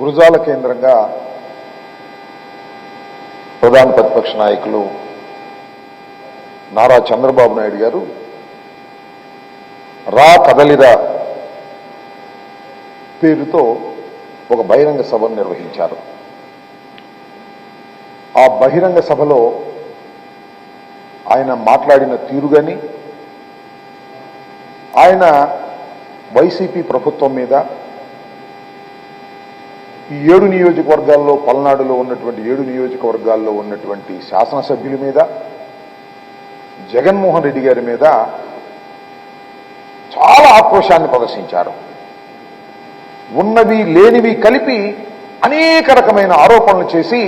గురుజాల కేంద్రంగా ప్రధాన ప్రతిపక్ష నాయకులు నారా చంద్రబాబు నాయుడు గారు రా కదలిరా పేరుతో ఒక బహిరంగ సభను నిర్వహించారు. ఆ బహిరంగ సభలో ఆయన మాట్లాడిన తీరు కానీ ఆయన వైసీపీ ప్రభుత్వం మీద ఈ ఏడు నియోజకవర్గాల్లో పల్నాడులో ఉన్నటువంటి ఏడు నియోజకవర్గాల్లో ఉన్నటువంటి శాసనసభ్యుల మీద జగన్మోహన్ రెడ్డి గారి మీద చాలా ఆక్రోశాన్ని ప్రదర్శించారు. ఉన్నవి లేనివి కలిపి అనేక రకమైన ఆరోపణలు చేసి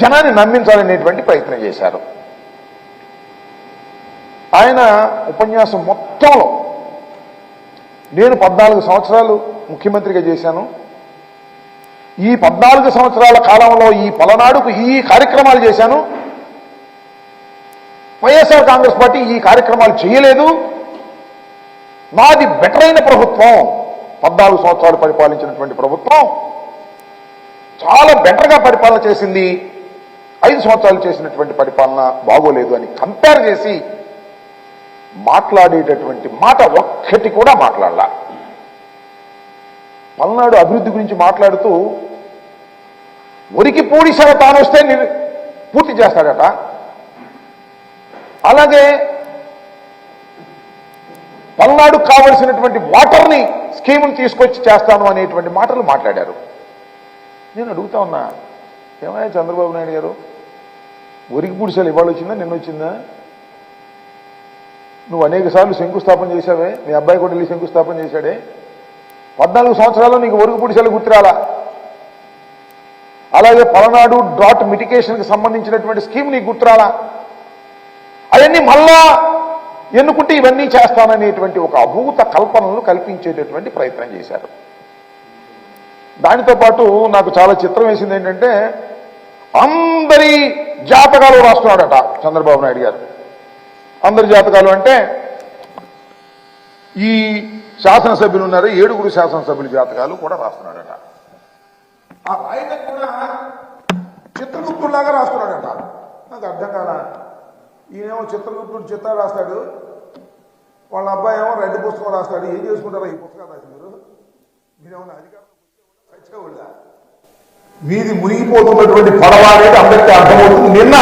జనాన్ని నమ్మించాలనేటువంటి ప్రయత్నం చేశారు. ఆయన ఉపన్యాసం మొత్తంలో నేను పద్నాలుగు సంవత్సరాలు ముఖ్యమంత్రిగా చేశాను. ఈ పద్నాలుగు సంవత్సరాల కాలంలో ఈ పలనాడుకు ఈ కార్యక్రమాలు చేశాను. వైఎస్ఆర్ కాంగ్రెస్ పార్టీ ఈ కార్యక్రమాలు చేయలేదు. నాది బెటర్ అయిన ప్రభుత్వం. పద్నాలుగు సంవత్సరాలు పరిపాలించినటువంటి ప్రభుత్వం చాలా బెటర్గా పరిపాలన చేసింది. ఐదు సంవత్సరాలు చేసినటువంటి పరిపాలన బాగోలేదు అని కంపేర్ చేసి మాట్లాడేటటువంటి మాట ఒక్కటి కూడా మాట్లాడాల. పల్నాడు అభివృద్ధి గురించి మాట్లాడుతూ ఒరికి పూడిసర తాను వస్తే పూర్తి చేస్తాడట అలాగే పల్నాడు కావలసినటువంటి వాటర్ని స్కీముని తీసుకొచ్చి చేస్తాను అనేటువంటి మాటలు మాట్లాడారు. నేను అడుగుతా ఉన్నా ఏమయ్యా చంద్రబాబు నాయుడు గారు? ఒరికి పూడిసలు ఇవాళ వచ్చిందా నిన్న వచ్చిందా? నువ్వు అనేక సార్లు శంకుస్థాపన చేశావే. మీ అబ్బాయి కూడా వెళ్ళి శంకుస్థాపన చేశాడే. పద్నాలుగు సంవత్సరాల్లో నీకు ఒరుగు పుడిసెలు గుర్తురాలా? అలాగే పలనాడు డ్రాట్ మిటికేషన్కి సంబంధించినటువంటి స్కీమ్ నీకు గుర్తురాలా? అవన్నీ మళ్ళా ఎన్నుకుంటే ఇవన్నీ చేస్తాననేటువంటి ఒక అభూత కల్పనలు కల్పించేటటువంటి ప్రయత్నం చేశారు. దానితో పాటు నాకు చాలా చిత్రం వేసింది ఏంటంటే అందరి జాతకాలు రాస్తున్నాడట చంద్రబాబు నాయుడు గారు. అందరి జాతకాలు అంటే ఈ శాసనసభ్యులు ఉన్నారు ఏడుగురు శాసనసభ్యుల జాతకాలు కూడా రాస్తున్నాడట. ఆ రాయడం కూడా చిత్రగుప్తులాగా రాస్తున్నాడట. నాకు అర్థం కాదా ఈయనేమో చిత్రగుప్తుడు చిత్రాలు రాస్తాడు వాళ్ళ అబ్బాయి ఏమో రెడ్డి పుస్తకం రాస్తాడు ఏం చేసుకుంటారో ఈ పుస్తకాలు రాసి మీరు? మీరేమన్నా అధికారంలో వీధి మునిగిపోతున్నటువంటి పడవ అనేది అందరికీ అర్థమవుతుంది. నిన్న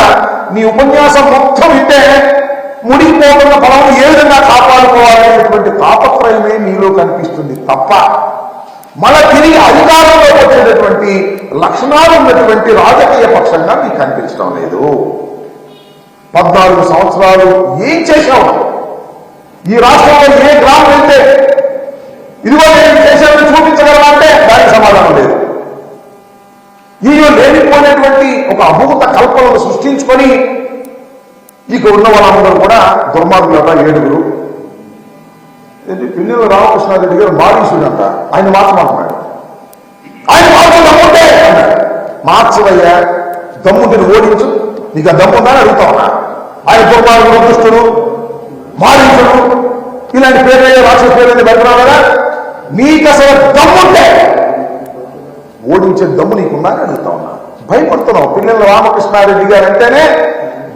నీ ఉపన్యాసం మొత్తం ఇంటే మునిగిపోతున్న పడవను ఏ విధంగా కాపాడుకోవాలనేటువంటి తాపత్రయమే నీలో కనిపిస్తుంది తప్ప మళ్ళా తిరిగి అధికారంలో వచ్చేటటువంటి లక్షణాలు ఉన్నటువంటి రాజకీయ పక్షంగా మీకు కనిపించడం లేదు. పద్నాలుగు సంవత్సరాలు ఏం చేశావు? ఈ రాష్ట్రంలో ఏ గ్రామం వెళ్తే ఇదిగో నేను చేశాను చూపించగలరా అంటే దానికి సమాధానం లేదు. ఈయన లేనిపోయినటువంటి ఒక అభూత కల్పనను సృష్టించుకొని ఇక ఉన్న వాళ్ళందరూ కూడా దుర్మార్గులట ఏడుగురు. ఏంటి? పిల్లల రామకృష్ణారెడ్డి గారు మారీసుడంట ఆయన మార్చమంటున్నాడు ఆయన మార్చు దమ్ముంటే అన్నాడు మార్చవయ్యా దమ్ముంటిని ఓడించు. నీకు ఆ దమ్ముందా అని అడుగుతా ఉన్నా. ఆయన దుర్మార్గుడు దుష్టుడు మారీసుడు ఇలాంటి పేరు రాక్షస పేరు బయటరావాలా కదా నీకు అసలు దమ్ముంటే ఓడించే దమ్ము నీకున్నా అని అడుగుతా ఉన్నా. భయపడుతున్నావు. పిల్లల రామకృష్ణారెడ్డి గారు అంటేనే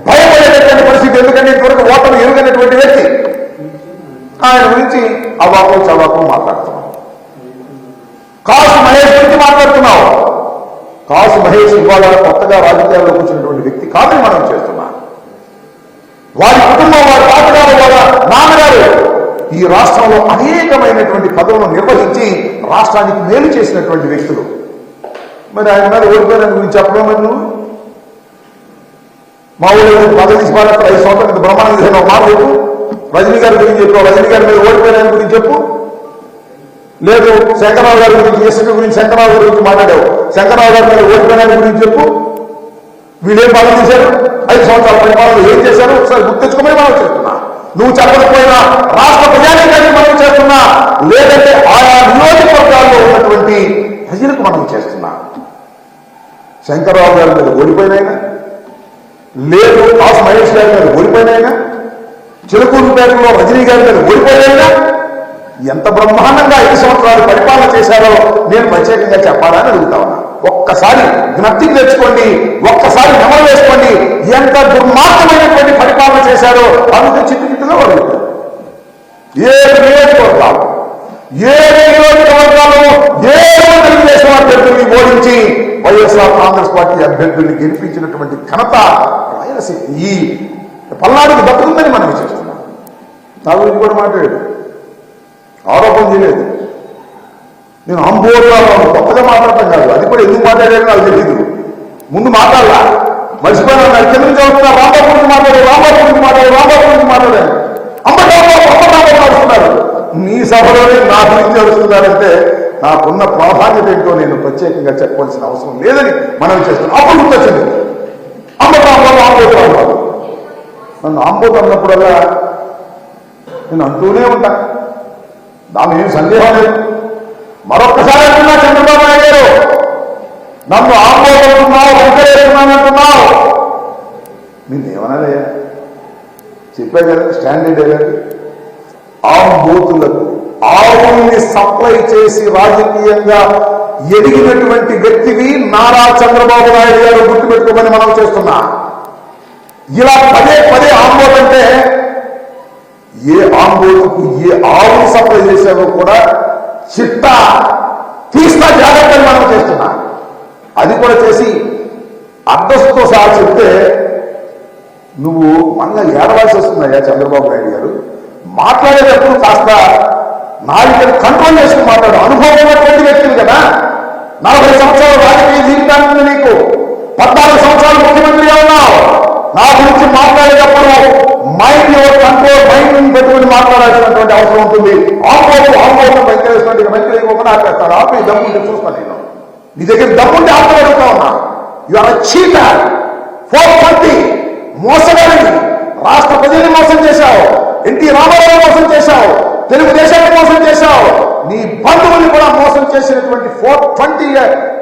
భయపడేటటువంటి పరిస్థితి ఎందుకంటే ఇంతవరకు ఓటమి ఎరుగనటువంటి వ్యక్తి. ఆయన గురించి అవాకు చవాకు మాట్లాడుతున్నాం. కాసు మహేష్ గురించి మాట్లాడుతున్నావు కాసు మహేష్ ఇవాళ కొత్తగా రాజకీయాల్లో వచ్చినటువంటి వ్యక్తి కాదని మనం చేస్తున్నాం. వారి కుటుంబం వారి తాతగారు వాళ్ళ నాన్నగారు ఈ రాష్ట్రంలో అనేకమైనటువంటి పదవులను నిర్వహించి రాష్ట్రానికి మేలు చేసినటువంటి వ్యక్తులు. మరి ఆయన మీద ఓడిపోయిన గురించి చెప్పడం మరి నువ్వు? మా ఊళ్ళో పదవి తీసి పారేస్తారు ఐదు సంవత్సరాల క్రితం బ్రహ్మాండం చేసిన ఒక మాట చెప్పు. రజనీ గారి గురించి చెప్పు రజనీ గారి మీద ఓడిపోయిన గురించి చెప్పు. లేదు శంకరరావు గారి గురించి ఎస్పీ గురించి శంకరరావు గారి గురించి మాట్లాడావు. శంకరరావు గారి మీద ఓడిపోయిన గురించి చెప్పు. వీళ్ళేం పాలన చేశారు? ఐదు సంవత్సరాల పరిపాలన ఏం చేశారు? ఒకసారి గుర్తించుకోమని మనం చేస్తున్నా నువ్వు చెప్పకపోయినా రాష్ట్ర ప్రజానీకానికి మనం చేస్తున్నా. లేదంటే ఆయా నియోజకవర్గాల్లో ఉన్నటువంటి ప్రజలకు మనం చేస్తున్నా. శంకరరావు గారి మీద ఓడిపోయినాయన లేదు కాసు మహేష్ గారి మీద ఓడిపోయినాయినా? చిలకూరుపేటలో రజనీ గారి మీద ఓడిపోయినాయినా? ఎంత బ్రహ్మాండంగా ఐదు సంవత్సరాలు పరిపాలన చేశారో నేను ప్రత్యేకంగా చెప్పాలని అడుగుతా ఉన్నా. ఒక్కసారి జ్ఞప్తికి తెచ్చుకోండి ఒక్కసారి నెమలు వేసుకోండి ఎంత దుర్మార్గమైనటువంటి పరిపాలన చేశారో అందుకు చిట్టు చిట్టుగా అడుగుతారు ఏ నియోజకవర్గాలు ఏ నియోజకవర్గాలు ఏ తెలుగుదేశం అభ్యర్థుల్ని ఓడించి వైఎస్ఆర్ కాంగ్రెస్ పార్టీ అభ్యర్థుల్ని గెలిపించినటువంటి ఘనత రాయలసీమ. ఈ పల్నాడుకు దక్కుతుందని మనం చేస్తున్నాం నా గురించి కూడా మాట్లాడు ఆరోపణ చేయలేదు. నేను అంబోర్లో కొత్తగా మాట్లాడటం కాదు. అది కూడా ఎందుకు మాట్లాడాడో నాకు తెలియదు ముందు మాట్లాడాల. మర్చిపోయినా నాకు కింద నుంచి వస్తున్నా రాంబాబు గురించి మాట్లాడే రాంబాబు గురించి మాట్లాడే రాంబాబు గురించి మాట్లాడాను అమ్మ రాంబాబు అమ్మ రాంబాబు నడుస్తున్నారు నీ సభలోనే నా గురించి నడుస్తున్నారంటే నాకున్న ప్రాధాన్యత ఏంటో నేను ప్రత్యేకంగా చెప్పవలసిన అవసరం లేదని మనం చేస్తున్నాం అప్పుడు గుర్తొచ్చింది. అమ్మటాబు ఆంబోతు రాంబాబు నన్ను ఆంబోతు అన్నప్పుడల్లా నేను అంటూనే ఉంటా. దాని ఏం సందేహం లేదు. మరొకసారి అంటున్నా చంద్రబాబు నాయుడు గారు. నన్ను ఆంబోతున్నావు వెంకటేస్తున్నానంటున్నావు నిన్నేమనాలయ్యా చెప్పా కదా స్టాండర్డ్ ఏదండి ఆంబోతులకు ఆవుల్ని సప్లై చేసి రాజకీయంగా ఎదిగినటువంటి వ్యక్తివి నారా చంద్రబాబు నాయుడు గారు గుర్తుపెట్టుకోమని మనం చేస్తున్నా. ఇలా పదే పదే ఆంబోతంటే ఏ ఆంబోటుకు ఏ ఆవుని సప్లై చేశావో కూడా చిట్టా తీస్తా జాగ్రత్తలు మనం చేస్తున్నా. అది కూడా చేసి అడ్రస్తో సహా చెప్తే నువ్వు మళ్ళా ఏడవలసి వస్తుందయ్యా చంద్రబాబు నాయుడు గారు. మాట్లాడేటప్పుడు కాస్త నాలుగు కంట్రోల్ చేసుకుని మాట్లాడు. అనుభవం ఉన్నటువంటి వ్యక్తులు కదా. నలభై సంవత్సరాల రాజకీయ జీవితాన్ని ఉంది నీకు పద్నాలుగు సంవత్సరాలు ముఖ్యమంత్రిగా ఉన్నావు. నా గురించి మాట్లాడేటప్పుడు మైండ్ యువర్ కంట్రోల్ మైండ్ పెట్టుకుని మాట్లాడాల్సినటువంటి అవసరం ఉంటుంది. ఆపోతు ఆపోతు వెంకటేశ్వర ఇవ్వకుండా ఆపేస్తాడు. ఆపి దమ్ముంటే చూస్తాను నేను. నీ దగ్గర దమ్ముంటే ఆపగలుగుతా ఉన్నా. You are cheater four twenty మోసగాడిని రాష్ట్ర ప్రజల్ని మోసం చేశావు. ఎన్టీ రామారావు మోసం చేశావు. తెలుగుదేశాన్ని మోసం చేశావు. నీ బంధువుని కూడా మోసం చేసినటువంటి ఫోర్ ట్వంటీ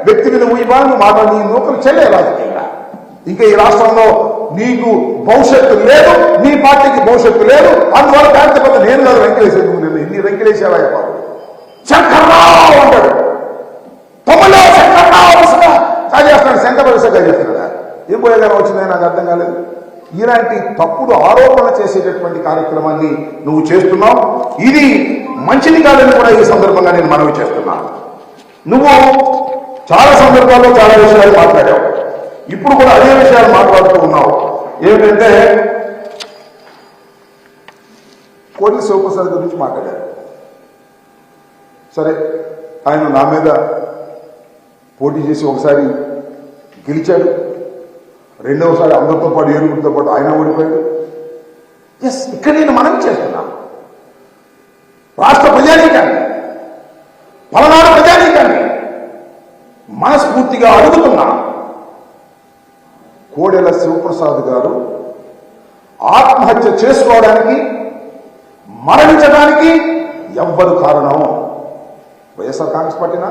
వ్యక్తిని నువ్వు ఇవాళ నువ్వు మాట నీ నూకలు చెల్లే రాజకీయంగా. ఇంకా ఈ రాష్ట్రంలో నీకు భవిష్యత్తు లేదు నీ పార్టీకి భవిష్యత్తు లేదు అందువల్ల దాంతో పెద్ద నేను కాదు వెంకటేశ్వర నేను ఎన్ని వెంకటేశ్వర బాబు. శంకర్రావు అంటాడు. తొమ్మిదో శంకర్రావు వరుసగా. కాజేస్తున్నాడు శంకర వరుస చేస్తున్నాడు ఏం పోయేగా వచ్చిందని నాకు అర్థం కాలేదు. ఇలాంటి తప్పుడు ఆరోపణ చేసేటటువంటి కార్యక్రమాన్ని నువ్వు చేస్తున్నావు. ఇది మంచిది కాదని కూడా ఈ సందర్భంగా నేను మనవి చేస్తున్నాను నువ్వు చాలా సందర్భాల్లో చాలా విషయాలు మాట్లాడావు. ఇప్పుడు కూడా అదే విషయాలు మాట్లాడుతూ ఉన్నావు. ఏమిటంటే కోటి శివప్రసాద్ గురించి మాట్లాడారు. సరే ఆయన నా మీద పోటీ చేసి ఒకసారి గెలిచాడు. రెండవసారి అందరితో పాటు ఏనుగుడితో పాటు ఆయన ఓడిపోయాడు. ఎస్ ఇక్కడ నేను మనం చేస్తున్నా. రాష్ట్ర ప్రజానీకాన్ని పలనాడు ప్రజానీకాన్ని మనస్ఫూర్తిగా అడుగుతున్నా కోడెల శివప్రసాద్ గారు ఆత్మహత్య చేసుకోవడానికి మరణించడానికి ఎవ్వరు కారణం? వైఎస్ఆర్ కాంగ్రెస్ పార్టీనా?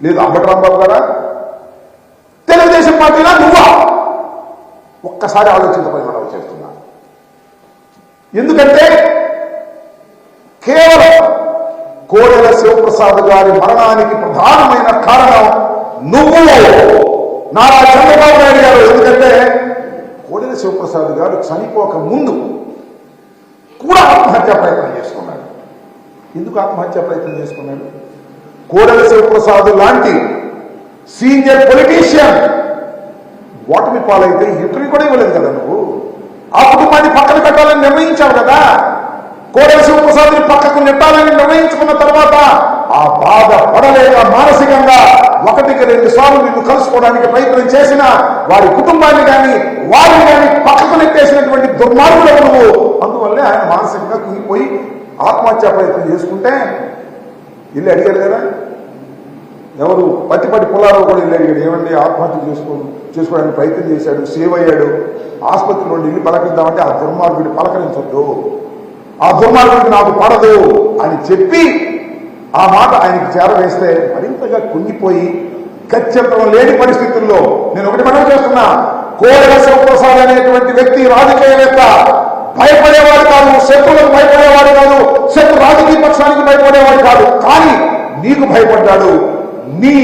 లేదు అంబటరాంబాబు గారా? తెలుగుదేశం పార్టీనా నువ్వా? ఒక్కసారి ఆలోచించమని మనం చేస్తున్నా. ఎందుకంటే కేవలం కోడెల శివప్రసాద్ గారి మరణానికి ప్రధానమైన కారణం నువ్వు. నారా చంద్రబాబు నాయుడు గారు. ఎందుకంటే కోడెల శివప్రసాద్ గారు చనిపోక ముందు కూడా ఆత్మహత్య ప్రయత్నం చేసుకున్నాడు. ఎందుకు ఆత్మహత్య ప్రయత్నం చేసుకున్నాడు? కోడెల శివప్రసాద్ లాంటి సీనియర్ పొలిటీషియన్ ఓటమి పాలైతే ఇంటర్వ్యూ కూడా ఇవ్వలేదు కదా నువ్వు? ఆ కుటుంబాన్ని పక్కన పెట్టాలని నిర్ణయించావు కదా? కోడల శివప్రసాద్ని పక్కకు నెట్టాలని నిర్ణయించుకున్న తర్వాత ఆ బాధ పడలేక మానసికంగా ఒకటికి రెండు సార్లు నిన్ను కలుసుకోవడానికి ప్రయత్నం చేసిన వారి కుటుంబాన్ని కానీ వారిని కానీ పక్కకు నెట్టేసినటువంటి దుర్మార్గులకు నువ్వు. అందువల్లే ఆయన మానసికంగా కుంగిపోయి ఆత్మహత్య ప్రయత్నం చేసుకుంటే ఇల్లు అడిగారు కదా? ఎవరు పట్టిపట్టి పొలాల్లో కూడా వెళ్ళాడు. ఏమండి ఆత్మహత్య చేసుకో చేసుకోవడానికి ప్రయత్నం చేశాడు సేవ్ అయ్యాడు. ఆసుపత్రి నుండి ఇల్లు పలకరిద్దామంటే ఆ దుర్మార్గుడి పలకరించొద్దు. ఆ దుర్మార్గుడికి నాకు పడదు అని చెప్పి ఆ మాట ఆయనకి చేరవేస్తే మరింతగా కుంగిపోయి గత్యంతరం లేని పరిస్థితుల్లో నేను ఒకటి మనం చేస్తున్నా. కోడెల శివప్రసాద్ అనేటువంటి వ్యక్తి రాజకీయవేత్త భయపడేవాడు కాదు. శత్రువులకు భయపడేవాడు కాదు. శత్రు రాజకీయ పక్షానికి భయపడేవాడు కాదు. కానీ నీకు భయపడ్డాడు. నీ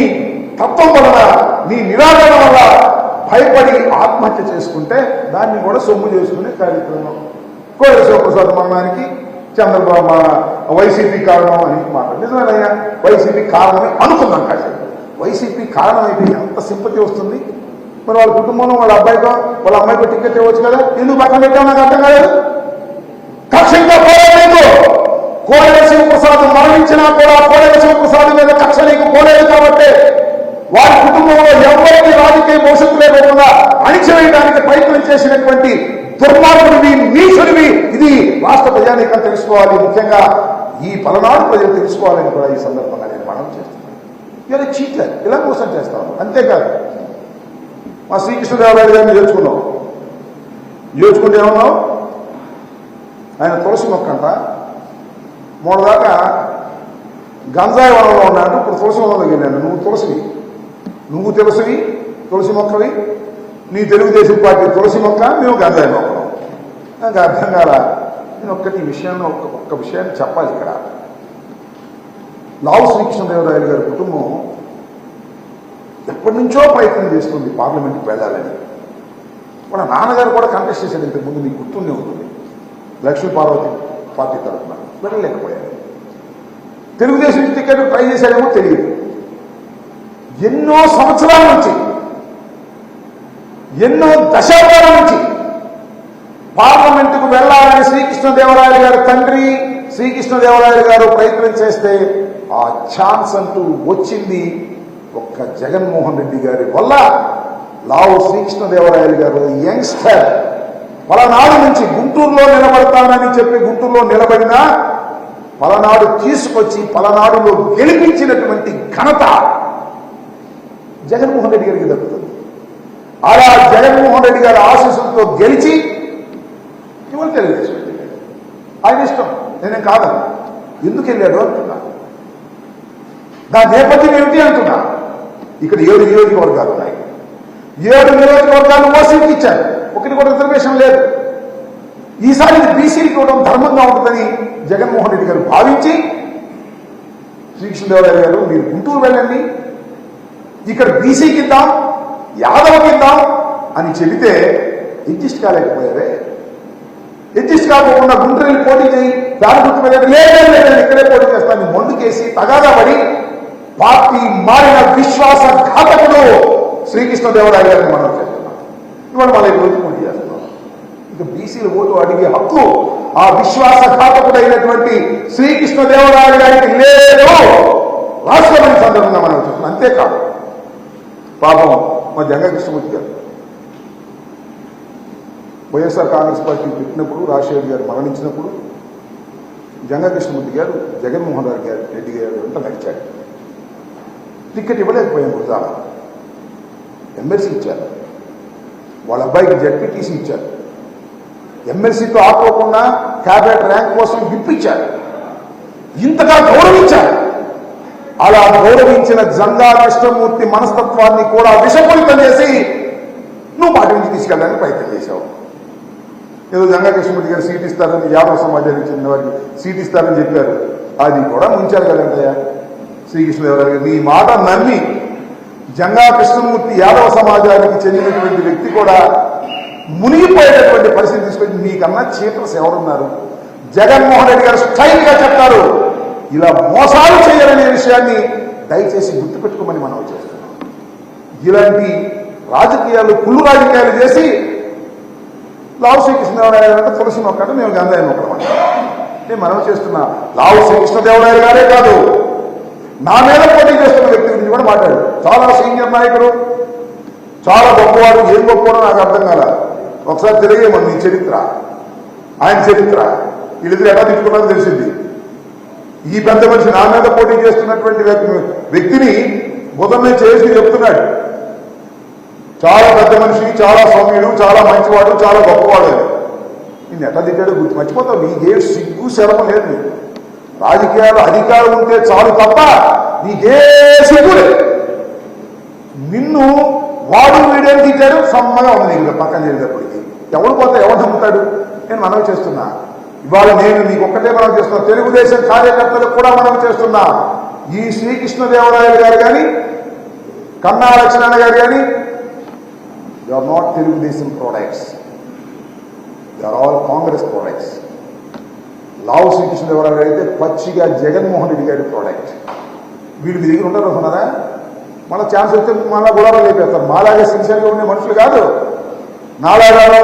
తత్వం వలన నీ నిరాకరణ వల్ల భయపడి ఆత్మహత్య చేసుకుంటే దాన్ని కూడా సొమ్ము చేసుకునే కార్యక్రమం. కోయ శివప్రసాద్ మరణానికి చంద్రబాబు వైసీపీ కారణం అని మాట. నిజమేనయ్యా? వైసీపీ కారణమే అనుకుందాం కాసేపు. వైసీపీ కారణం అయితే ఎంత సింపతి వస్తుంది? మరి వాళ్ళ కుటుంబంలో వాళ్ళ అబ్బాయితో వాళ్ళ అమ్మాయితో టికెట్ ఇవ్వచ్చు కదా? ఎందుకు పక్కన పెట్టావు నాకు అర్థం కాలేదు. కక్షంగా కోడెల శివప్రసాద్ మరణించినా కూడా కోడెల శివప్రసాద్ మీద కక్ష నీకు పోలేదు కాబట్టి వారి కుటుంబంలో ఎవరికి రాజకీయ భవిష్యత్తు లేకుండా అణిచివేయడానికి ప్రయత్నం చేసినటువంటి దుర్మార్గుడివి నీచుడివి ఇది రాష్ట్ర ప్రజానీకం తెలుసుకోవాలి. ముఖ్యంగా ఈ పలనాడు ప్రజలు తెలుసుకోవాలని కూడా ఈ సందర్భంగా నేను మనం చేస్తున్నాను. ఇలా చీటర్ ఇలా మోసం చేస్తాను. అంతేకాదు మా శ్రీకృష్ణదేవరాయలు గారిని చేర్చుకున్నాం చేర్చుకుంటే ఏమన్నాం ఆయన తులసి మొక్క అంట. మూడదాకా గంజాయి వనంలో ఉన్నాడు ఇప్పుడు తులసి వనంలోకి వెళ్ళాను. నువ్వు తులసివి. నువ్వు తులసివి తులసి మొక్కవి. నీ తెలుగుదేశం పార్టీ తులసి మొక్క మేము గంజాయి మొక్క. నాకు అర్థం కాల. నేను ఒక్కటి ఈ ఒక్క ఒక్క విషయాన్ని చెప్పాలి ఇక్కడ. లావు శ్రీకృష్ణదేవరాయలు గారి కుటుంబం ఎప్పటి నుంచో ప్రయత్నం చేస్తుంది పార్లమెంట్కి వెళ్ళాలని వాళ్ళ నాన్నగారు కూడా కంటెస్ట్ చేశాడు ఇంతకుముందు నీకు గుర్తుండే ఉంటుంది. లక్ష్మీ పార్వతి పార్టీ తరఫున. వెళ్ళలేకపోయారు తెలుగుదేశం టికెట్ ట్రై చేశాడేమో తెలియదు. ఎన్నో సంవత్సరాల నుంచి ఎన్నో దశాబ్దాల నుంచి పార్లమెంటుకు వెళ్ళాలని శ్రీకృష్ణదేవరాయలు గారి తండ్రి శ్రీకృష్ణదేవరాయలు గారు ప్రయత్నం చేస్తే ఆ ఛాన్స్ అంటూ వచ్చింది ఒక్క జగన్మోహన్ రెడ్డి గారి వల్ల. లావు శ్రీకృష్ణదేవరాయలు గారు యంగ్స్టర్. పలనాడు నుంచి గుంటూరులో నిలబడతానని చెప్పి గుంటూరులో నిలబడినా పలనాడు తీసుకొచ్చి పలనాడులో గెలిపించినటువంటి ఘనత జగన్మోహన్ రెడ్డి గారికి దక్కుతుంది. అలా జగన్మోహన్ రెడ్డి గారి ఆశీస్సులతో గెలిచి ఇవాళ తెలుగుదేశం. ఆయన ఇష్టం. నేనేం కాదు. ఎందుకు వెళ్ళాడు అంటున్నా. దాని నేపథ్యం ఏమిటి అంటున్నా. ఇక్కడ ఏడు నియోజకవర్గాలు ఉన్నాయి. ఏడు నియోజకవర్గాలు ఓసీకి ఇచ్చారు. ఒకటి కూడా రిజర్వేషన్ లేదు. ఈసారి ఇది ఇవ్వడం ధర్మంగా ఉంటుందని జగన్మోహన్ రెడ్డి గారు భావించి శ్రీకృష్ణదేవరాయ గారు మీరు గుంటూరు వెళ్ళండి. ఇక్కడ బీసీ ఇద్దాం యాదవ కింద అని చెబితే అడ్జస్ట్ కాలేకపోయారే. అడ్జస్ట్ కాకుండా గుంటూరు వెళ్ళి పోటీ చేయి దాని గుర్తు లేదు లేదు ఇక్కడే పోటీ చేస్తాను. మొండుకేసి తగాదా పడి పార్టీ మారిన విశ్వాస ఘాతకుడు శ్రీకృష్ణదేవరాయ గారిని మనం చేస్తున్నాం. ఇవాళ మళ్ళీ ఈ రోజు పోటీ చేస్తున్నాం ఇక బీసీల ఓటు అడిగే హక్కు ఆ విశ్వాసఘాతకుడైనటువంటి శ్రీకృష్ణదేవరాయలు గారికి లేదు. రాష్ట్రపతి సందర్భంగా మనం చెప్తున్నాం? అంతేకాదు. పాపం మా జంగ కృష్ణమూర్తి గారు. వైఎస్ఆర్ కాంగ్రెస్ పార్టీ పెట్టినప్పుడు రాజశేఖర్ గారు మరణించినప్పుడు జంగ కృష్ణమూర్తి గారు జగన్మోహన్ రెడ్డి గారు రెడ్డి గారు అంతా నడిచాడు టికెట్ ఇవ్వలేకపోయాం గురుజాల ఎమ్మెల్సీ ఇచ్చారు. వాళ్ళ అబ్బాయికి జడ్పీటీసీ ఇచ్చారు. ఎమ్మెల్సీతో ఆపుకోకుండా క్యాబినెట్ ర్యాంక్ కోసం గిప్పించారు ఇంతగా గౌరవించారు. అలా గౌరవించిన జంగా కృష్ణమూర్తి మనస్తత్వాన్ని కూడా విషపూరితం చేసి నువ్వు పార్టీ నుంచి తీసుకెళ్ళడానికి ప్రయత్నం చేశావు. ఏదో జంగా కృష్ణమూర్తి గారు సీట్ ఇస్తారని యాదవ సమాజానికి చెందిన వారికి సీట్ ఇస్తారని చెప్పారు. అది కూడా ముంచారు కదంటయ్యా శ్రీకృష్ణదేవరాయ గారు నీ మాట నమ్మి జంగా కృష్ణమూర్తి యాదవ సమాజానికి చెందినటువంటి వ్యక్తి కూడా మునిగిపోయేటటువంటి పరిస్థితి తీసుకొచ్చి మీకన్నా చీటర్స్ ఎవరున్నారు? జగన్మోహన్ రెడ్డి గారు స్టైల్గా చెప్తారు ఇలా మోసాలు చేయాలనే విషయాన్ని దయచేసి గుర్తుపెట్టుకోమని మనం చేస్తున్నాం. ఇలాంటి రాజకీయాలు కుళ్ళు రాజకీయాలు చేసి లావు శ్రీకృష్ణదేవరాయ గారు అంటే తులసి మొక్క మేము గంధాయ మొక్కలు నేను మనం చేస్తున్నా లావు శ్రీకృష్ణదేవరాయ గారే కాదు. నా మీద పోటీ చేస్తున్న వ్యక్తి గురించి కూడా మాట్లాడు చాలా సీనియర్ నాయకుడు చాలా గొప్పవాడు ఏం గొప్పవాడో నాకు అర్థం కాలేదు ఒకసారి తెలియమని నీ చరిత్ర. ఆయన చరిత్ర. వీళ్ళిద్దరు ఎలా తిట్టుకున్నారో తెలిసింది. ఈ పెద్ద మనిషి నా మీద పోటీ చేస్తున్నటువంటి వ్యక్తిని బుధమే చేసి చెప్తున్నాడు. చాలా పెద్ద మనిషి చాలా సౌమ్యుడు చాలా మంచివాడు చాలా గొప్పవాడు అని. నేను ఎట్లా తిట్టాడో గుర్తు మర్చిపోతావు. నీకే సిగ్గు శరమ లేదు నీకు. రాజకీయాలు అధికారం ఉంటే చాలు తప్ప నీకే సిగ్గు లేదు. నిన్ను వాడు వీడేం తిట్టాడు? సమ్మగా ఉంది నీకు పక్కన చేసేటప్పటికి ఎవడు పోతే ఎవరు నమ్ముతాడు? నేను మనవి చేస్తున్నా. ఇవాళ నేను మీకు ఒక్కటే మనం చేస్తున్నా. తెలుగుదేశం కార్యకర్తలకు కూడా మనం చేస్తున్నా. ఈ శ్రీకృష్ణదేవరాయలు గారు కానీ కన్నా లక్ష్మణ గారు కానీ they are not Telugu Desam products they are all Congress products Lavu Srikrishnadevarayalu అయితే పచ్చిగా జగన్మోహన్ రెడ్డి గారి ప్రోడక్ట్ వీళ్ళు మీ దగ్గర ఉంటారు అనుకున్నారా మళ్ళీ ఛాన్స్ వస్తే మళ్ళీ గొడవ లేపేస్తారు మాలాగే సిన్సియర్గా ఉండే మనుషులు కాదు. నాలాగాను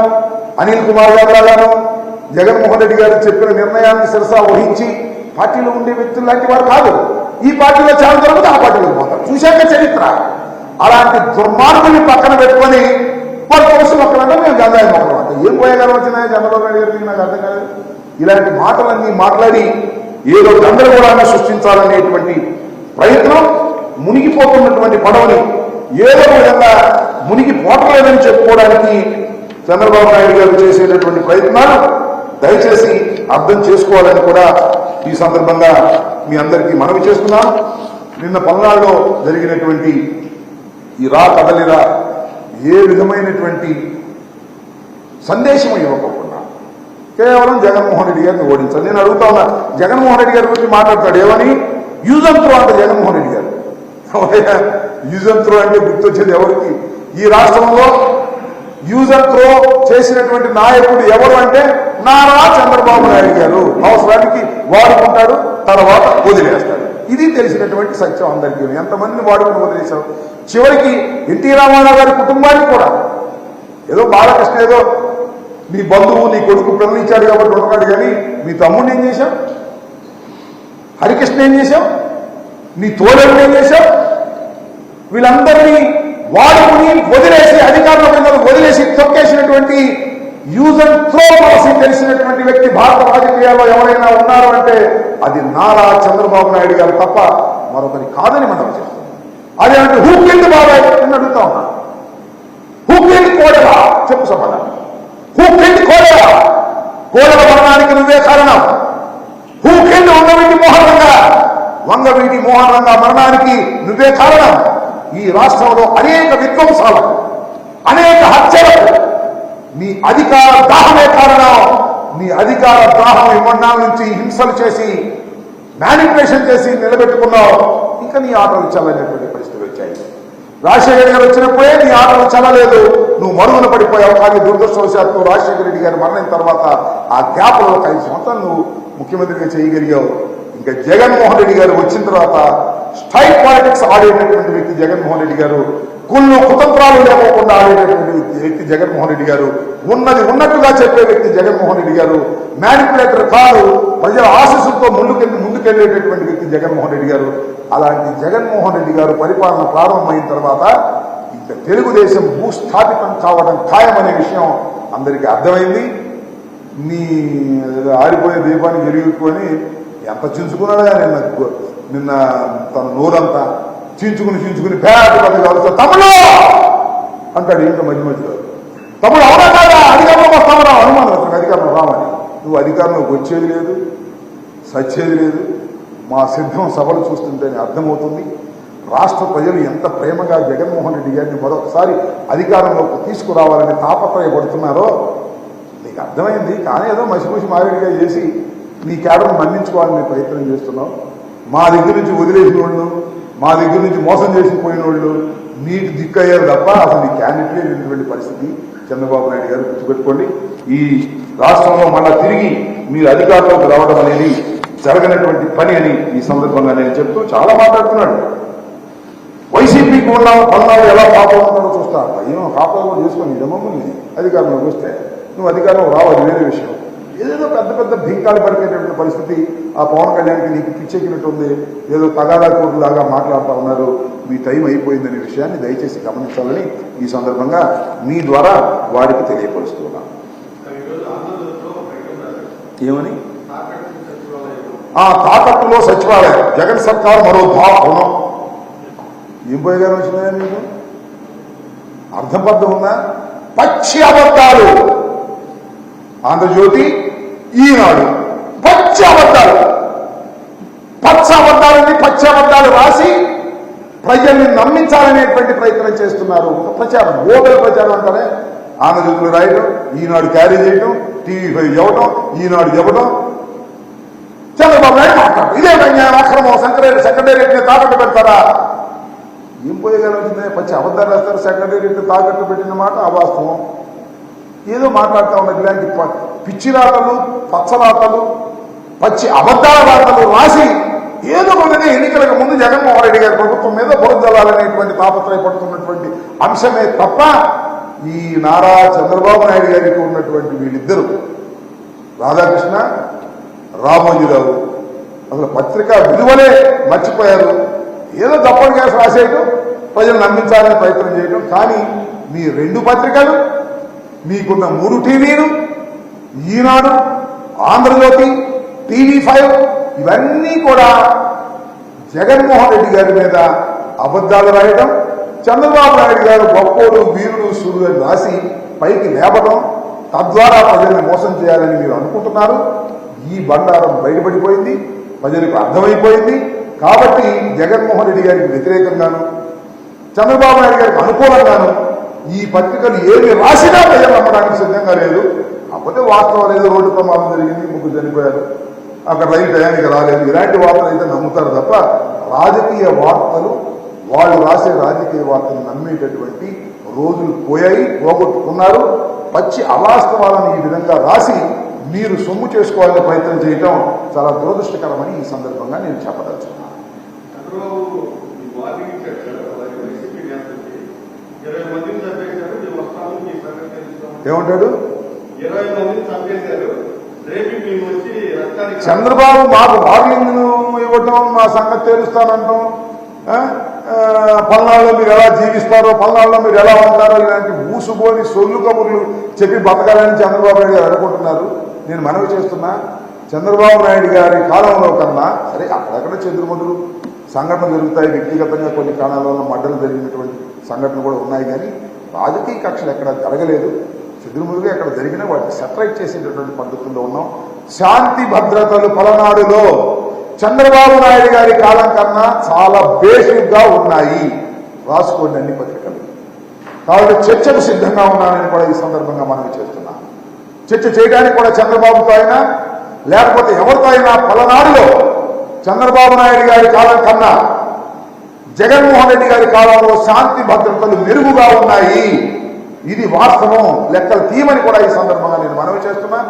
అనిల్ కుమార్ గారు లాగాను జగన్మోహన్ రెడ్డి గారు చెప్పిన నిర్ణయాన్ని శిరసా వహించి పార్టీలో ఉండే వ్యక్తులు లాంటి వారు కాదు. ఈ పార్టీలో చాలా దొరికితే ఆ పార్టీలో పోతారు చూశాక చరిత్ర. అలాంటి దుర్మార్గుల్ని పక్కన పెట్టుకొని వాళ్ళు కోసం మొక్కలంటే మేము గంగాయ మొక్కలు అంట ఏం పోయేగారం వచ్చినాయి చంద్రబాబు నాయుడు గారికి నాకు అర్థం కాదు ఇలాంటి మాటలన్నీ మాట్లాడి ఏదో గందరగోళాన్ని సృష్టించాలనేటువంటి ప్రయత్నం మునిగిపోతున్నటువంటి పడవని ఏదో విధంగా మునిగిపోవట్లేదని చెప్పుకోవడానికి చంద్రబాబు నాయుడు గారు చేసేటటువంటి ప్రయత్నాలు దయచేసి అర్థం చేసుకోవాలని కూడా ఈ సందర్భంగా మీ అందరికీ మనవి చేస్తున్నాను నిన్న పల్నాడులో జరిగినటువంటి ఈ రా కదలిరా ఏ విధమైనటువంటి సందేశం ఇవ్వకుండా కేవలం జగన్మోహన్ రెడ్డి గారిని ఓడించాలి. నేను అడుగుతా ఉన్నా జగన్మోహన్ రెడ్డి గారి గురించి మాట్లాడతాడు ఏమని? యూజ్ అండ్ అంటే జగన్మోహన్ రెడ్డి గారు. యూజ్ అండ్ త్రో అంటే గుర్తొచ్చేది ఎవరికి? ఈ రాష్ట్రంలో యూజ్ అండ్ త్రో చేసినటువంటి నాయకుడు ఎవరు అంటే నారా చంద్రబాబు నాయుడు గారు. అవసరానికి వాడుకుంటాడు తర్వాత వదిలేస్తాడు. ఇది తెలిసినటువంటి సత్యం అందరికీ. ఎంతమందిని వాడుకుని వదిలేశారు? చివరికి ఎన్టీ రామారావు గారి కుటుంబానికి కూడా. ఏదో బాలకృష్ణ ఏదో మీ బంధువు నీ కొడుకు ప్రణించాడు కాబట్టి ఉన్నాడు కానీ మీ తమ్ముడిని ఏం చేశావు? హరికృష్ణ ఏం చేశావు? నీ తోడని ఏం చేశావు? వీళ్ళందరినీ వాడుకుని వదిలేసి అధికారుల మీద వదిలేసి తొక్కేసినటువంటి యూజ్ అండ్ త్రో పాలసీ తెలిసినటువంటి వ్యక్తి భారత రాజకీయాల్లో ఎవరైనా ఉన్నారు అంటే అది నారా చంద్రబాబు నాయుడు గారు తప్ప మరొకరి కాదని మనం చేస్తున్నాం అదే అంటే హూ బాబాయ్ అని అడుగుతా ఉన్నా. హూ కోడలా చెప్పు సమాధానం. హూ కోడలా కోడల మరణానికి నువ్వే కారణం. హూ కింద వంగవీటి మోహన్ రంగా? వంగవీటి మోహన్ రంగా మరణానికి నువ్వే కారణం. ఈ రాష్ట్రంలో అనేక విధ్వంసాలకు అనేక హత్యలకు నీ అధికార దాహమే కారణం. నీ అధికార దాహం ఇవ్వడాల నుంచి హింసలు చేసి మ్యానిపులేషన్ చేసి నిలబెట్టుకున్నావు. ఇంకా నీ ఆటలు చల్లనేటువంటి పరిస్థితులు వచ్చాయి. రాజశేఖర గారు వచ్చినప్పుడే నీ ఆటలు చల్లలేదు. నువ్వు మరుగున పడిపోయావు. కానీ దురదృష్టవశాత్తు రాజశేఖర రెడ్డి గారు మరణిన తర్వాత ఆ గ్యాప్లో ఒక ఐదు సంవత్సరాలు నువ్వు ముఖ్యమంత్రిగా చేయగలిగావు. ఇంకా జగన్మోహన్ రెడ్డి గారు వచ్చిన తర్వాత స్టైల్ పాలిటిక్స్ ఆడేటటువంటి వ్యక్తి జగన్మోహన్ రెడ్డి గారు కుళ్ళు కుతంత్రాలు లేకోకుండా ఆడేటటువంటి వ్యక్తి- జగన్మోహన్ రెడ్డి గారు ఉన్నది ఉన్నట్టుగా చెప్పే వ్యక్తి జగన్మోహన్ రెడ్డి గారు మ్యానిపులేటర్ కాదు ప్రజల ఆశీస్సులతో ముందుకెళ్ళి ముందుకెళ్ళేటటువంటి వ్యక్తి జగన్మోహన్ రెడ్డి గారు. అలాంటి జగన్మోహన్ రెడ్డి గారు పరిపాలన ప్రారంభమైన తర్వాత ఇంకా తెలుగుదేశం భూస్థాపితం కావడం ఖాయమనే విషయం అందరికీ అర్థమైంది. నీ ఆరిపోయే దీపాన్ని వెలిగిపోని ఎంత చించుకున్నాడు కానీ నాకు నిన్న తన నోరంతా చించుకుని చించుకుని పేద పెద్ద కలుస్తా తమ్ముడు! అంటాడు ఏంటో మధ్య మధ్యలో. తమ్ముడు అవునా కాదా? అధికారంలోకి వస్తామరా అనుమానం అతనికి అధికారంలో రామని నువ్వు అధికారంలోకి వచ్చేది లేదు సచ్చేది లేదు. మా సిద్ధం సభలు చూస్తుంటే అర్థమవుతుంది. రాష్ట్ర ప్రజలు ఎంత ప్రేమగా జగన్మోహన్ రెడ్డి గారిని మరొకసారి అధికారంలోకి తీసుకురావాలని తాపత్రయపడుతున్నారో నీకు అర్థమైంది. కానీ ఏదో మసిమసి మారేడిగా చేసి నీ కేడర్ను మన్నించుకోవాలని ప్రయత్నం చేస్తున్నావు. మా దగ్గర నుంచి వదిలేసిన వాళ్ళు మా దగ్గర నుంచి మోసం చేసిపోయిన వాళ్ళు నీటి దిక్కయ్యారు తప్ప అసలు నీ క్యాండిడేట్ లేనటువంటి పరిస్థితి చంద్రబాబు నాయుడు గారు గుర్తుపెట్టుకోండి. ఈ రాష్ట్రంలో మళ్ళా తిరిగి మీరు అధికారంలోకి రావడం అనేది జరగనటువంటి పని అని ఈ సందర్భంగా నేను చెప్తూ చాలా మాట్లాడుతున్నాడు వైసీపీకి ఉన్న పన్నాడు ఎలా కాపాడుతున్నాడో చూస్తా. ఏమో కాపాడు కూడా చేసుకొని ఇదమ్మని అధికారంలోకి వస్తే. నువ్వు అధికారంలో రావాలి వేరే విషయం. ఏదేదో పెద్ద పెద్ద భీంకాలు పడిపోయేటువంటి పరిస్థితి ఆ పవన్ కళ్యాణ్కి నీకు పిచ్చెక్కినట్టుంది. ఏదో తగాదా లాగా మాట్లాడుతూ ఉన్నారు. మీ టైం అయిపోయిందనే విషయాన్ని దయచేసి గమనించాలని ఈ సందర్భంగా మీ ద్వారా వారికి తెలియపరుస్తున్నాను. ఏమని? ఆ తాకట్టులో సచివాలయం. జగన్ సర్కార్ మరో భావనం ఏం పోయేగానే వచ్చినాయా మీకు అర్థం పద్ధం ఉందా? పచ్చి అబద్ధాలు. ఆంధ్రజ్యోతి ఈనాడు పచ్చి అబద్ధాలు. పచ్చ అబద్ధాలని పచ్చి అబద్ధాలు రాసి ప్రజల్ని నమ్మించాలనేటువంటి ప్రయత్నం చేస్తున్నారు. ప్రచారం ఓపెన్ ప్రచారం అంటారే? ఆంధ్రజ్యోతిలో రాయడం ఈనాడు క్యారీ చేయడం టీవీ ఫైవ్ ఇవ్వడం ఈనాడు ఇవ్వడం చంద్రబాబు నాయుడు మాట్లాడు ఇదే అన్యాయం అక్రమం సెక్రటరీ సెక్రటేరియట్ని తాకట్టు పెడతారా? ఏం పోయగలుగుతుంది పచ్చి అబద్ధాలు వేస్తారు సెక్రటేరియట్ తాకట్టు పెట్టిన మాట అవాస్తవం. ఏదో మాట్లాడుతూ ఉన్నది ఇలాంటి ప- పిచ్చి రాతలు పచ్చరాతలు పచ్చి అబద్ధాల రాతలు రాసి ఏదో ఒకటి ఎన్నికలకు ముందు జగన్మోహన్ రెడ్డి గారి ప్రభుత్వం మీద బురదలాలనేటువంటి తాపత్రయపడుతున్నటువంటి అంశమే తప్ప ఈ నారా చంద్రబాబు నాయుడు గారికి ఉన్నటువంటి వీళ్ళిద్దరు రాధాకృష్ణ రామోజీరావు అసలు పత్రికా విలువలే మర్చిపోయారు. ఏదో తప్పని కేసు రాసేయటం ప్రజలు నమ్మించాలని ప్రయత్నం చేయటం కానీ మీ రెండు పత్రికలు మీకున్న మూడు టీవీలు ఈనాడు ఆంధ్రజ్యోతి టీవీ ఫైవ్ ఇవన్నీ కూడా జగన్మోహన్ రెడ్డి గారి మీద అబద్ధాలు రాయడం చంద్రబాబు నాయుడు గారు గొప్పోడు వీరుడు సూర్యుడు అని రాసి పైకి లేపడం తద్వారా ప్రజల్ని మోసం చేయాలని మీరు అనుకుంటున్నారు. ఈ బండారం బయటపడిపోయింది ప్రజలకు అర్థమైపోయింది. కాబట్టి జగన్మోహన్ రెడ్డి గారికి వ్యతిరేకంగాను చంద్రబాబు నాయుడు గారికి అనుకూలంగాను ఈ పత్రికలు ఏమి రాసినా ప్రజలు నమ్మడానికి సిద్ధంగా లేదు కాకపోతే వాస్తవాలు ఏదో రోడ్డు ప్రమాదం జరిగింది ముగ్గురు చనిపోయారు. అక్కడ రైలు టయానికి రాలేదు. ఇలాంటి వార్తలు అయితే నమ్ముతారు తప్ప రాజకీయ వార్తలు వాళ్ళు రాసే రాజకీయ వార్తలు నమ్మేటటువంటి రోజులు పోయాయి పోగొట్టుకున్నారు. పచ్చి అవాస్తవాలను ఈ విధంగా రాసి మీరు సొమ్ము చేసుకోవాలని ప్రయత్నం చేయటం చాలా దురదృష్టకరమని ఈ సందర్భంగా నేను చెప్పదలుచుకున్నాను వార్నింగ్ ఇచ్చాడు సార్ అలాగే వైసీపీ నేతలకి ఇరవై మందిని చంపేశారు మేము వస్తాము మీ సంగతి తెలుస్తాము ఏమంటాడు? చంద్రబాబు మాకు వార్నింగ్ ఇవ్వటం మా సంగతి తేలుస్తానంటాం. పల్నాడులో మీరు ఎలా జీవిస్తారో పల్నాడులో మీరు ఎలా ఉంటారో ఇలాంటి ఊసుబోని సొల్లు కబుర్లు చెప్పి బతకాలని చంద్రబాబు నాయుడు గారు అనుకుంటున్నారు. నేను మనవి చేస్తున్నా చంద్రబాబు నాయుడు గారి కాలంలో కన్నా సరే అక్కడక్కడ చెదురుమదులు సంఘటనలు జరుగుతాయి వ్యక్తిగతంగా కొన్ని కారణాల మడ్డలు జరిగినటువంటి సంఘటనలు కూడా ఉన్నాయి కానీ రాజకీయ కక్షలు ఎక్కడ జరగలేదు. చెదురుములుగా ఎక్కడ జరిగినా వాటిని సెటరైట్ చేసేటటువంటి పద్ధతుల్లో ఉన్నాం. శాంతి భద్రతలు పలనాడులో చంద్రబాబు నాయుడు గారి కాలం కన్నా చాలా బేసిక్గా ఉన్నాయి. రాసుకోండి అన్ని పత్రికలు. కాబట్టి చర్చకు సిద్ధంగా ఉన్నానని కూడా ఈ సందర్భంగా మనవి చేస్తున్నాం. చర్చ చేయడానికి కూడా చంద్రబాబుతో అయినా లేకపోతే ఎవరితో అయినా పలనాడులో చంద్రబాబు నాయుడు గారి కాలం కన్నా జగన్మోహన్ రెడ్డి గారి కాలంలో శాంతి భద్రతలు మెరుగుగా ఉన్నాయి. ఇది వాస్తవం. లెక్కలు తీయమని కూడా ఈ సందర్భంగా నేను మనవి చేస్తున్నా.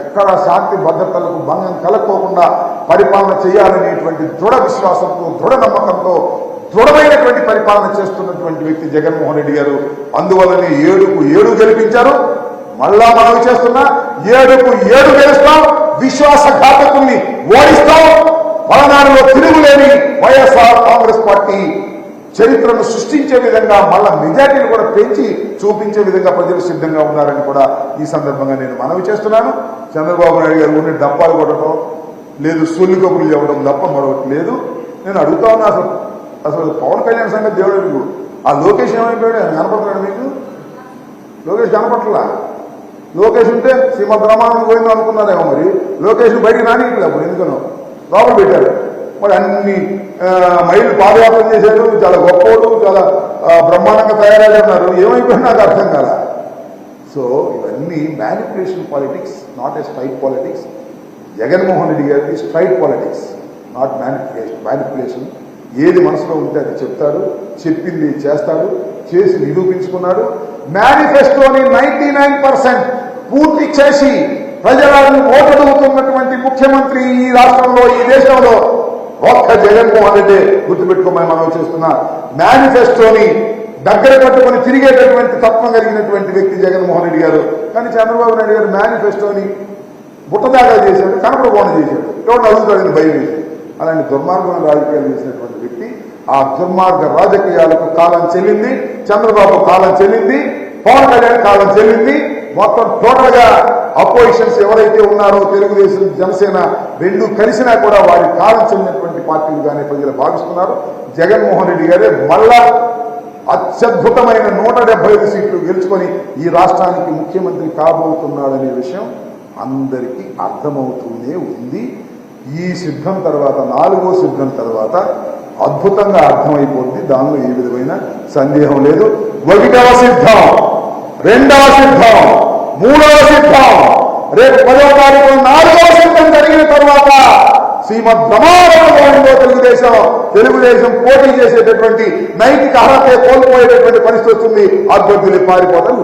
ఎక్కడ శాంతి భద్రతలకు భంగం కలక్కోకుండా పరిపాలన చేయాలనేటువంటి దృఢ విశ్వాసంతో దృఢ నమ్మకంతో దృఢమైనటువంటి పరిపాలన చేస్తున్నటువంటి వ్యక్తి జగన్మోహన్ రెడ్డి గారు అందువల్లనే ఏడుకు ఏడు గెలిపించారు. మళ్ళా మనవి చేస్తున్నా ఏడుకు ఏడు గెలుస్తాం విశ్వాసఘాతకుల్ని ఓడిస్తాం. పలనాడులో తిరుగులేని వైఎస్ఆర్ కాంగ్రెస్ పార్టీ చరిత్రను సృష్టించే విధంగా మళ్ళా మెజార్టీని కూడా పెంచి చూపించే విధంగా ప్రజలు సిద్ధంగా ఉన్నారని కూడా ఈ సందర్భంగా నేను మనవి చేస్తున్నాను. చంద్రబాబు నాయుడు గారు ఉండే డప్పాలు కొట్టడం లేదు సొల్లు కబుర్లు చెప్పడం తప్ప మరొకటి లేదు. నేను అడుగుతా ఉన్నా అసలు అసలు పవన్ కళ్యాణ్ సంగతి దేవుడు ఆ లోకేష్ ఏమైపోయాడు? కనపడుతున్నాడు మీకు? లోకేష్ కనపట్లా లోకేష్ ఉంటే శ్రీమద్ రామాయణం పోయిందో అనుకున్నారేమో మరి. లోకేష్ బయటికి రానియట్లేదు? ఎందుకనో? లోపల పెట్టారు. మరి అన్ని మహిళలు పాదయాత్ర చేశారు. చాలా గొప్పోడు చాలా బ్రహ్మాండంగా తయారయ్యారు. ఏమైపోయినా నాకు అర్థం కాల. సో ఇవన్నీ manipulation politics not a straight politics Jaganmohan Reddy గారికి straight politics not manipulation manipulation ఏది మనసులో ఉంటే అది చెప్తారు చెప్పింది చేస్తాడు చేసి నిరూపించుకున్నాడు. మేనిఫెస్టోని నైన్టీ నైన్ పర్సెంట్ పూర్తి చేసి ప్రజలను ఓటడుగుతున్నటువంటి ముఖ్యమంత్రి ఈ రాష్ట్రంలో ఈ దేశంలో ఒక్క జగన్మోహన్ రెడ్డి గుర్తుపెట్టుకోమని మనం చేస్తున్నా మేనిఫెస్టోని దగ్గర పట్టుకొని తిరిగేటటువంటి తత్వం కలిగినటువంటి వ్యక్తి జగన్మోహన్ రెడ్డి గారు. కానీ చంద్రబాబు నాయుడు గారు మేనిఫెస్టోని బుట్టదాగా చేశాడు కనపడకుండా చేశాడు. ఎవరు అడుగుతాడని భయం అలాంటి దుర్మార్గమైన రాజకీయాలు చేసినటువంటి వ్యక్తి ఆ దుర్మార్గ రాజకీయాలకు కాలం చెల్లింది చంద్రబాబు కాలం చెల్లింది పవన్ కళ్యాణ్ కాలం చెల్లింది. మొత్తం టోటల్గా అపోజిషన్స్ ఎవరైతే ఉన్నారో తెలుగుదేశం జనసేన రెండు కలిసినా కూడా వారి కాలం చెందినటువంటి పార్టీలుగానే ప్రజలు భావిస్తున్నారు. జగన్మోహన్ రెడ్డి గారే మళ్ళా అత్యద్భుతమైన నూట డెబ్బై ఐదు సీట్లు గెలుచుకొని ఈ రాష్ట్రానికి ముఖ్యమంత్రి కాబోతున్నాడనే విషయం అందరికీ అర్థమవుతూనే ఉంది. ఈ సిద్ధం తర్వాత నాలుగో సిద్ధం తర్వాత అద్భుతంగా అర్థమైపోతుంది. దానిలో ఏ విధమైన సందేహం లేదు. ఒకటవ సిద్ధం రెండవ సిద్ధం మూడవ సిద్ధం. రేపు పదో తారీఖు నాలుగో సిద్ధం జరిగిన తర్వాత సీమ ప్రమాదంలో తెలుగుదేశం తెలుగుదేశం పోటీ చేసేటటువంటి నైతిక అర్హత కోల్పోయేటటువంటి పరిస్థితి వస్తుంది. అభ్యర్థులు పారిపోతారు